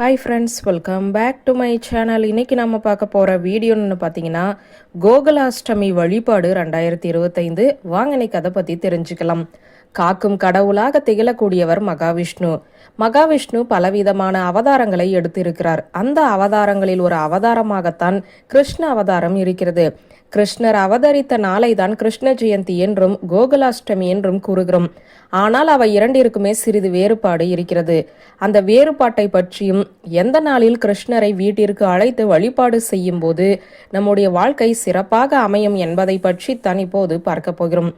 Hi friends welcome back to my channel இன்னைக்கு நம்ம பார்க்க போகிற வீடியோன்னு பார்த்தீங்கன்னா கோகுலாஷ்டமி வழிபாடு ரெண்டாயிரத்தி இருபத்தைந்து. வாங்க இன்னைக்கு அதை பற்றி தெரிஞ்சுக்கலாம். காக்கும் கடவுளாக திகழக்கூடியவர் மகாவிஷ்ணு. மகாவிஷ்ணு பலவிதமான அவதாரங்களை எடுத்திருக்கிறார். அந்த அவதாரங்களில் ஒரு அவதாரமாகத்தான் கிருஷ்ண அவதாரம் இருக்கிறது. கிருஷ்ணர் அவதரித்த நாளை தான் கிருஷ்ண ஜெயந்தி என்றும் கோகுலாஷ்டமி என்றும் கூறுகிறோம். ஆனால் அவை இரண்டிற்குமே சிறிது வேறுபாடு இருக்கிறது. அந்த வேறுபாட்டை பற்றியும் எந்த நாளில் கிருஷ்ணரை வீட்டிற்கு அழைத்து வழிபாடு செய்யும் போது நம்முடைய வாழ்க்கை சிறப்பாக அமையும் என்பதை பற்றி தான் இப்போது பார்க்க போகிறோம்.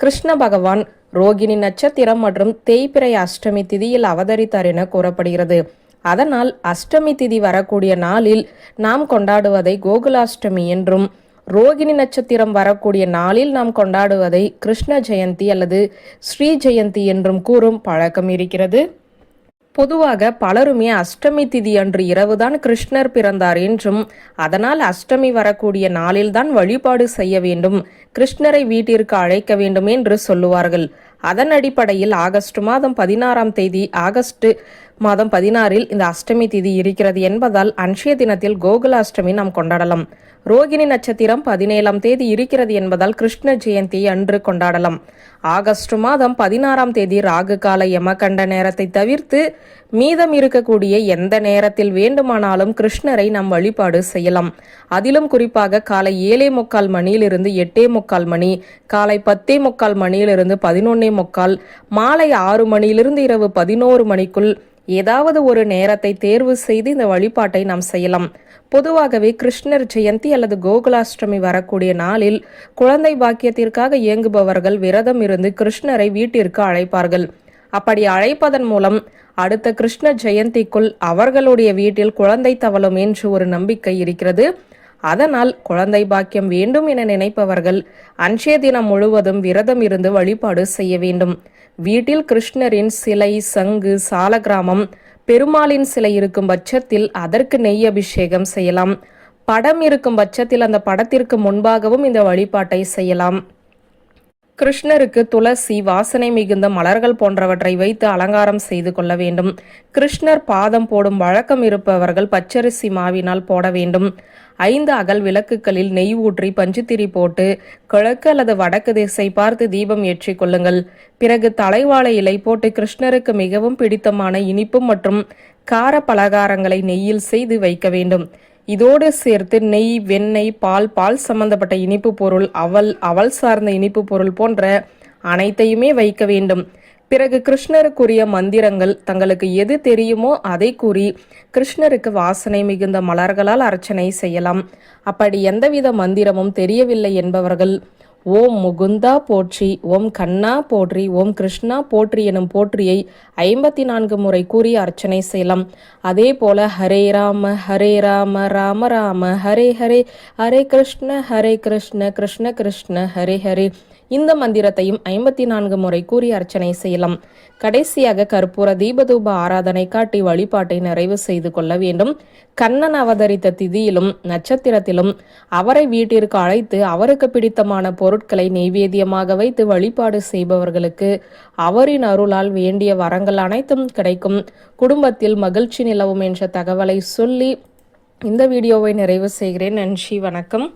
கிருஷ்ண பகவான் ரோகிணி நட்சத்திரம் மற்றும் தேய்பிறை அஷ்டமி திதியில் அவதரித்தார் என கூறப்படுகிறது. அதனால் அஷ்டமி திதி வரக்கூடிய நாளில் நாம் கொண்டாடுவதை கோகுலாஷ்டமி என்றும் ரோகிணி நட்சத்திரம் வரக்கூடிய நாளில் நாம் கொண்டாடுவதை கிருஷ்ண ஜெயந்தி அல்லது ஸ்ரீ ஜெயந்தி என்றும் கூறும் பழக்கம் இருக்கிறது. பொதுவாக பலருமே அஷ்டமி திதி அன்று இரவுதான் கிருஷ்ணர் பிறந்தார் என்றும் அதனால் அஷ்டமி வரக்கூடிய நாளில்தான் வழிபாடு செய்ய வேண்டும் கிருஷ்ணரை வீட்டிற்கு அழைக்க வேண்டும் என்று சொல்லுவார்கள். அதன் அடிப்படையில் ஆகஸ்ட் மாதம் பதினாறாம் தேதி ஆகஸ்ட் மாதம் பதினாறில் இந்த அஷ்டமி திதி இருக்கிறது என்பதால் அன்ஷய தினத்தில் கோகுல அஷ்டமி நாம் கொண்டாடலாம். ரோகிணி நட்சத்திரம் பதினேழாம் தேதி இருக்கிறது என்பதால் கிருஷ்ண ஜெயந்தி அன்று கொண்டாடலாம். ஆகஸ்ட் மாதம் பதினாறாம் தேதி ராகு கால யமகண்ட நேரத்தை தவிர்த்து மீதம் இருக்கக்கூடிய எந்த நேரத்தில் வேண்டுமானாலும் கிருஷ்ணரை நாம் வழிபாடு செய்யலாம். அதிலும் குறிப்பாக காலை ஏழே முக்கால் மணியிலிருந்து எட்டே முக்கால் மணி காலை பத்தே முக்கால் மணியிலிருந்து பதினொன்னே முக்கால் மாலை ஆறு மணியிலிருந்து இரவு பதினோரு மணிக்குள் ஏதாவது ஒரு நேரத்தை தேர்வு செய்து இந்த வழிபாட்டை நாம் செய்யலாம். பொதுவாகவே கிருஷ்ணர் ஜெயந்தி அல்லது கோகுலாஷ்டமி வரக்கூடிய நாளில் குழந்தை பாக்கியத்திற்காக இயங்குபவர்கள் விரதம் இருந்து கிருஷ்ணரை வீட்டிற்கு அழைப்பார்கள். அப்படி அழைப்பதன் மூலம் அடுத்த கிருஷ்ண ஜெயந்திக்குள் அவர்களுடைய வீட்டில் குழந்தை தவழும் என்று ஒரு நம்பிக்கை இருக்கிறது. அதனால் குழந்தை பாக்கியம் வேண்டும் என நினைப்பவர்கள் அன்றைய தினம் முழுவதும் விரதம் இருந்து வழிபாடு செய்ய வேண்டும். வீட்டில் கிருஷ்ணரின் சிலை சங்கு சாலகிராமம் பெருமாளின் சிலை இருக்கும் பட்சத்தில் அதற்கு நெய் அபிஷேகம் செய்யலாம். படம் இருக்கும் பட்சத்தில் அந்த படத்திற்கு முன்பாகவும் இந்த வழிபாட்டை செய்யலாம். கிருஷ்ணருக்கு துளசி வாசனை மிகுந்த மலர்கள் போன்றவற்றை வைத்து அலங்காரம் செய்து கொள்ள வேண்டும். கிருஷ்ணர் பாதம் போடும் வழக்கம் இருப்பவர்கள் பச்சரிசி மாவினால் போட வேண்டும். ஐந்து அகல் விளக்குகளில் நெய் ஊற்றி பஞ்சுத்திரி போட்டு கிழக்கு அல்லது வடக்கு திசை பார்த்து தீபம் ஏற்றி கொள்ளுங்கள். பிறகு தலைவாழை இலை போட்டு கிருஷ்ணருக்கு மிகவும் பிடித்தமான இனிப்பு மற்றும் கார பலகாரங்களை நெய்யில் செய்து வைக்க வேண்டும். இதோடு சேர்த்து நெய் வெண்ணெய் பால் பால் சம்பந்தப்பட்ட இனிப்பு பொருள் அவல் அவல் சார்ந்த இனிப்பு பொருள் போன்ற அனைத்தையுமே வைக்க வேண்டும். பிறகு கிருஷ்ணருக்குரிய மந்திரங்கள் தங்களுக்கு எது தெரியுமோ அதை கூறி கிருஷ்ணருக்கு வாசனை மிகுந்த மலர்களால் அர்ச்சனை செய்யலாம். அப்படி எந்தவித மந்திரமும் தெரியவில்லை என்பவர்கள் ஓம் முகுந்தா போற்றி ஓம் கண்ணா போற்றி ஓம் கிருஷ்ணா போற்றி எனும் போற்றியை ஐம்பத்தி நான்கு முறை கூறி அர்ச்சனை செய்யலாம். அதே போல ஹரே ராம ஹரே ராம ராம ராம ஹரே ஹரே ஹரே கிருஷ்ண ஹரே கிருஷ்ண கிருஷ்ண கிருஷ்ண ஹரே ஹரே. இந்த மந்திரத்தையும் ஐம்பத்தி நான்கு முறை கூறி அர்ச்சனை செய்யலாம். கடைசியாக கற்பூர தீபதூப ஆராதனை காட்டி வழிபாட்டை நிறைவு செய்து கொள்ள வேண்டும். கண்ணன் அவதரித்த திதியிலும் நட்சத்திரத்திலும் அவரை வீட்டிற்கு அழைத்து அவருக்கு பிடித்தமான பொருட்களை நெய்வேத்தியமாக வைத்து வழிபாடு செய்பவர்களுக்கு அவரின் அருளால் வேண்டிய வரங்கள் அனைத்தும் கிடைக்கும். குடும்பத்தில் மகிழ்ச்சி நிலவும் என்ற தகவலை சொல்லி இந்த வீடியோவை நிறைவு செய்கிறேன். நன்றி வணக்கம்.